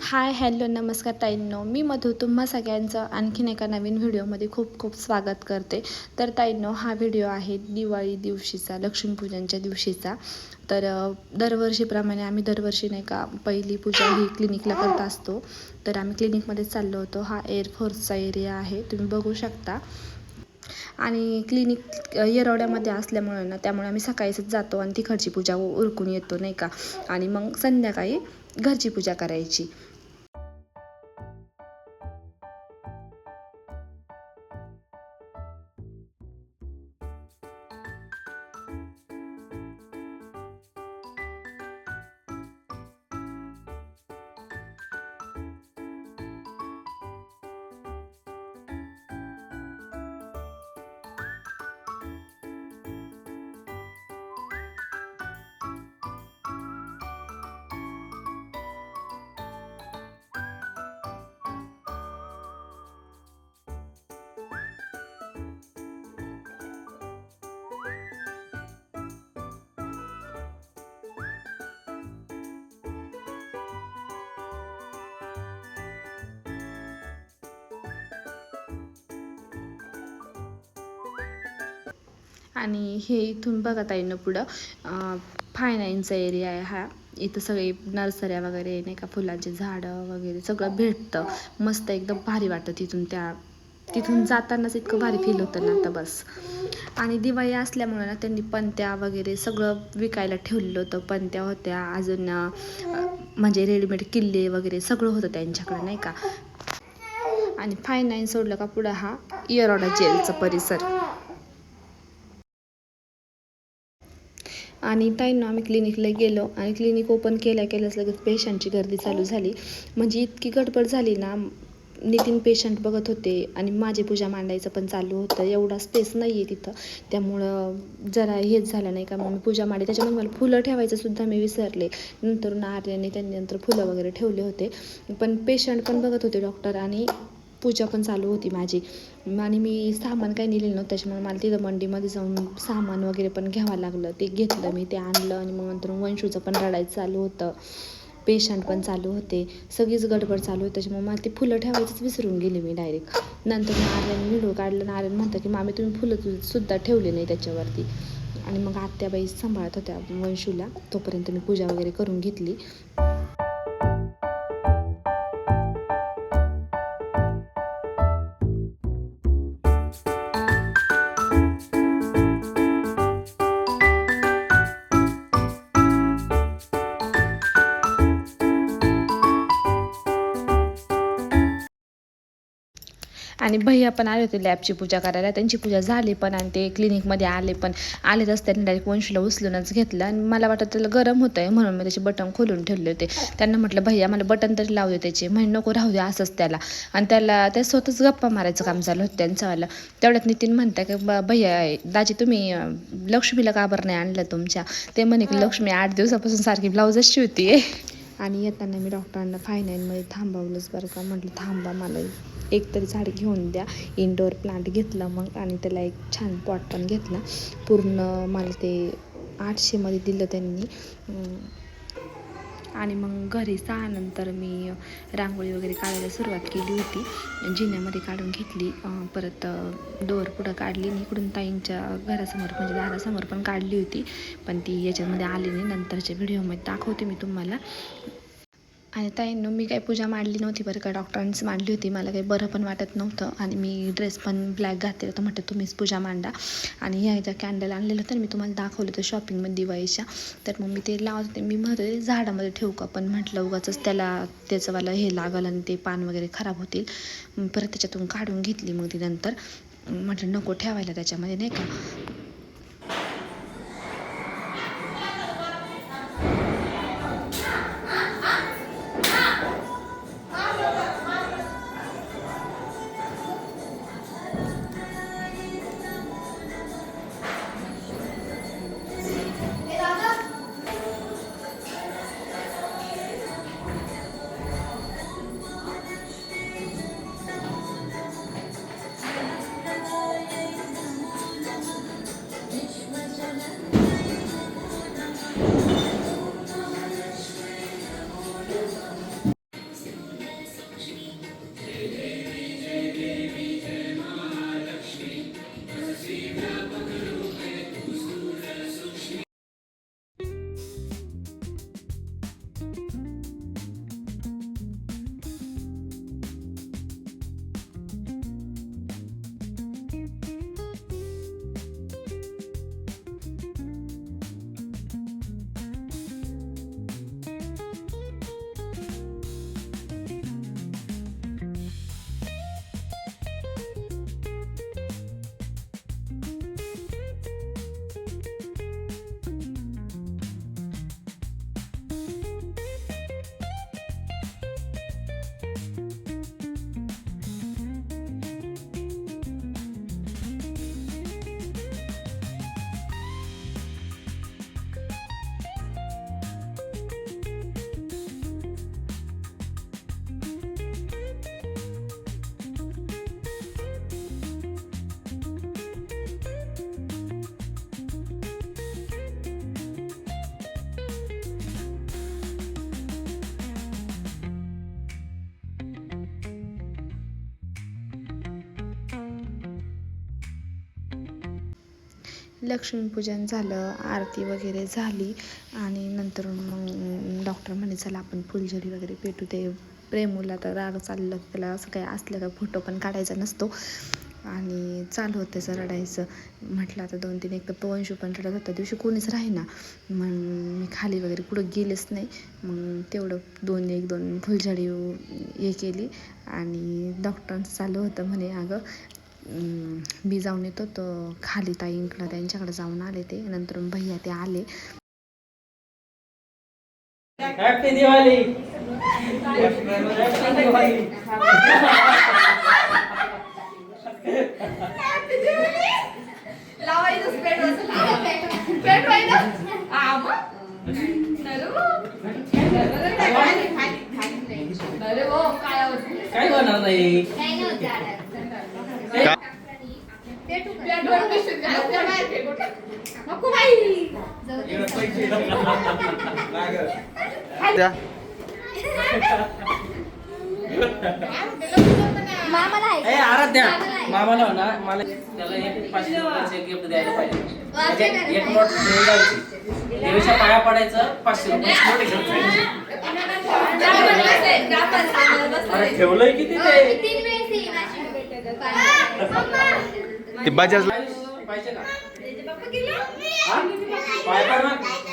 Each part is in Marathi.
हाय हॅलो नमस्कार ताईंनो. मी मधू तुम्हा सगळ्यांचं आणखीन एका नवीन व्हिडिओमध्ये खूप खूप स्वागत करते. तर ताईंनो हा व्हिडिओ आहे दिवाळी दिवशीचा लक्ष्मीपूजनच्या दिवशीचा. तर दरवर्षीप्रमाणे आम्ही दरवर्षी नाही का पहिली पूजा ही क्लिनिकला करत असतो. तर आम्ही क्लिनिकमध्ये चाललो होतो. हा एअरफोर्सचा एरिया आहे. तुम्ही बघू शकता. आणि क्लिनिक येरवड्यामध्ये असल्यामुळे ना त्यामुळे आम्ही सकाळीच जातो आणि तिकडची पूजा उरकून येतो नाही का? आणि मग संध्याकाळी घरची पूजा करायची. आणि हे इथून बघा ताईनं पुढं. फायनाईनचा एरिया आहे हा. इथं सगळे नर्सऱ्या वगैरे नाही का फुलांचे झाडं वगैरे सगळं भेटतं. मस्त एकदम भारी वाटतं तिथून त्या तिथून जातानाच इतकं भारी फील होतं ना आता बस. आणि दिवाळी असल्यामुळं ना त्यांनी पंत्या वगैरे सगळं विकायला ठेवलेलं होतं. पंत्या होत्या अजून म्हणजे रेडीमेड किल्ले वगैरे सगळं होतं त्यांच्याकडे नाही का. आणि फाय नाईन सोडलं का पुढं हा इयरोडा जेलचा परिसर. आणि ताईंना आम्ही क्लिनिकला गेलो आणि क्लिनिक ओपन केल्या केल्याच लगेच पेशंटची गर्दी चालू झाली. म्हणजे इतकी गडबड झाली ना नितीन पेशंट बघत होते आणि माझी पूजा मांडायचं पण चालू होतं. एवढा स्पेस नाही आहे तिथं. त्यामुळं जरा हेच झालं नाही का मग मी पूजा मांडली. त्याच्यामुळे मला फुलं ठेवायचं सुद्धा मी विसरले. नंतर आर्याने त्यांनी नंतर फुलं वगैरे ठेवले होते. पण पेशंट पण बघत होते डॉक्टर आणि पूजा पण चालू होती माझी. आणि मी सामान काही नेलेलं नव्हतं त्याच्यामुळे मला तिथं मंडीमध्ये जाऊन सामान वगैरे पण घ्यावं लागलं. ते घेतलं मी ते आणलं आणि मग नंतर वंशूचं पण रडायचं चालू होतं. पेशंट पण चालू होते. सगळीच गडबड चालू होती त्याच्यामुळे मला ते फुलं ठेवायचंच विसरून गेले मी डायरेक्ट नंतर मग आर्यन व्हिडिओ काढलं आणि आर्यन म्हणतं की मामी तुम्ही फुलं सुद्धा ठेवले नाही त्याच्यावरती. आणि मग आत्याबाई सांभाळत होत्या वंशूला तोपर्यंत मी पूजा वगैरे करून घेतली. आणि भैया पण आले होते लॅबची पूजा करायला. त्यांची पूजा झाली पण आणि ते क्लिनिकमध्ये आले पण. आले रस्त्याने डायरेक्ट वंशीला उचलूनच घेतलं. आणि मला वाटतं त्याला गरम होतं आहे म्हणून मी त्याचे बटन खोलून ठेवले होते. त्यांना म्हटलं भैया मला बटन तरी लावू दे त्याचे. म्हणजे नको राहू दे असंच त्याला. आणि त्याला त्या स्वतःच गप्पा मारायचं काम झालं होतं त्यांचंवालं तेवढ्यात नितीन म्हणता की ब भैया दाजी तुम्ही लक्ष्मीला का बरं नाही आणलं तुमच्या? ते म्हणे की लक्ष्मी आठ दिवसापासून सारखी ब्लाऊजच शिवते आणि येताना मी डॉक्टरांना फायनाईनमध्ये थांबवलंच बरं का? म्हटलं थांबा मला एक तरी झाड घेऊन द्या. इनडोअर प्लांट घेतला मग आणि त्याला एक छान पॉट पण घेतला. पूर्ण मला ते आठशेमध्ये दिलं त्यांनी. आणि मग घरी नंतर मी रांगोळी वगैरे काढायला सुरुवात केली होती. जिन्यामध्ये काढून घेतली. परत डोअर पुढं काढली. आणि इकडून ताईंच्या घरासमोर म्हणजे दारासमोर पण काढली होती. पण ती याच्यामध्ये आली नाही. नंतरच्या व्हिडिओमध्ये दाखवते मी तुम्हाला. आणि ताईंनो मी काही पूजा मांडली नव्हती बरं का. डॉक्टरांनीच मांडली होती. मला काही बरं पण वाटत नव्हतं. आणि मी ड्रेस पण ब्लॅक घातलेला तर म्हटलं तुम्हीच पूजा मांडा. आणि ह्या ज्या कॅन्डल आणलेलं तर मी तुम्हाला दाखवलं होतं शॉपिंगमध्ये दिवाळीच्या. तर मग मी ते लावत होते. मी म्हणत होते झाडामध्ये ठेवू का? पण म्हटलं उगाचच त्याला त्याचंवालं हे लागल आणि ते पान वगैरे खराब होतील. परत त्याच्यातून काढून घेतली मग ती नंतर. म्हटलं नको ठेवायला त्याच्यामध्ये नाही का? लक्ष्मीपूजन झालं आरती वगैरे झाली आणि नंतर मग डॉक्टर म्हणे चला आपण फुलझडी वगैरे पेटू ते प्रेमूला तर राग चाललं त्याला असं काही असलं का फोटो पण काढायचा नसतो. आणि चालू होतं त्याचं रडायचं. म्हटलं आता दोन तीन एक तर पवनशू पण रडत होता दिवशी कोणीच राहीना. मग मी खाली वगैरे कुठं गेलेच नाही. मग तेवढं दोन एक दोन फुलझडी हे केली आणि डॉक्टरांचं चालू होतं म्हणे अगं मी जाऊन येतो. तर खाली ताईंकडं त्यांच्याकडे जाऊन आले ते. नंतर भैया ते आले. हॅपी दिवाळी हॅपी दिवाळी काय होणार नाही द्या ए आराध्या. मामाला हो ना मला त्याला एक पाचशे रुपयाचे गिफ्ट द्यायला पाहिजे. म्हणजे एक नोट देवीच्या पाया पडायचं पाचशे रुपयाची नोट घेऊन जायची. अरे ठेवलंय किती ते? ते बजाज पाहिजे का? हा? पाय पड ना. थांबा.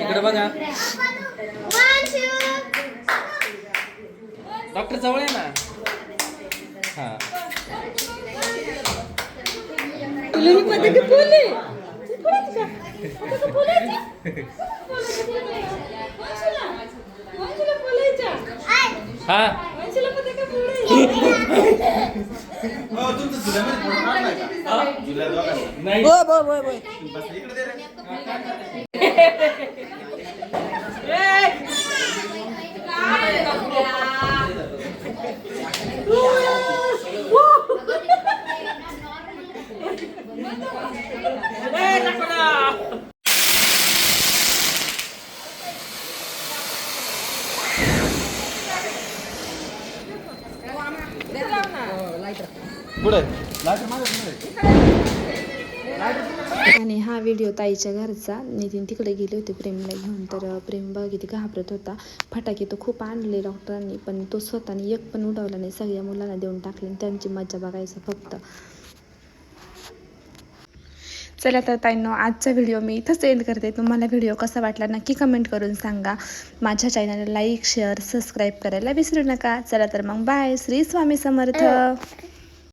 इकडे बघा डॉक्टर जवळ आहे ना हा हा नाही पुढे आणि हा व्हिडिओ ताईच्या घरचा. नितीन तिकडे गेले होते प्रेमला घेऊन. तर प्रेम बघ किती घाबरत होता. फटाके तो खूप आणले डॉक्टरांनी पण तो स्वतःने एक पण उडवला नाही. सगळ्या मुलांना देऊन टाकले आणि त्यांची मज्जा बघायचं फक्त. चला तर ताईंनो आजचा व्हिडिओ मी इथंच एंड करते. तुम्हाला व्हिडिओ कसा वाटला नक्की कमेंट करून सांगा. माझ्या चॅनलला लाईक शेअर सबस्क्राईब करायला विसरू नका. चला तर मग बाय श्री स्वामी समर्थ.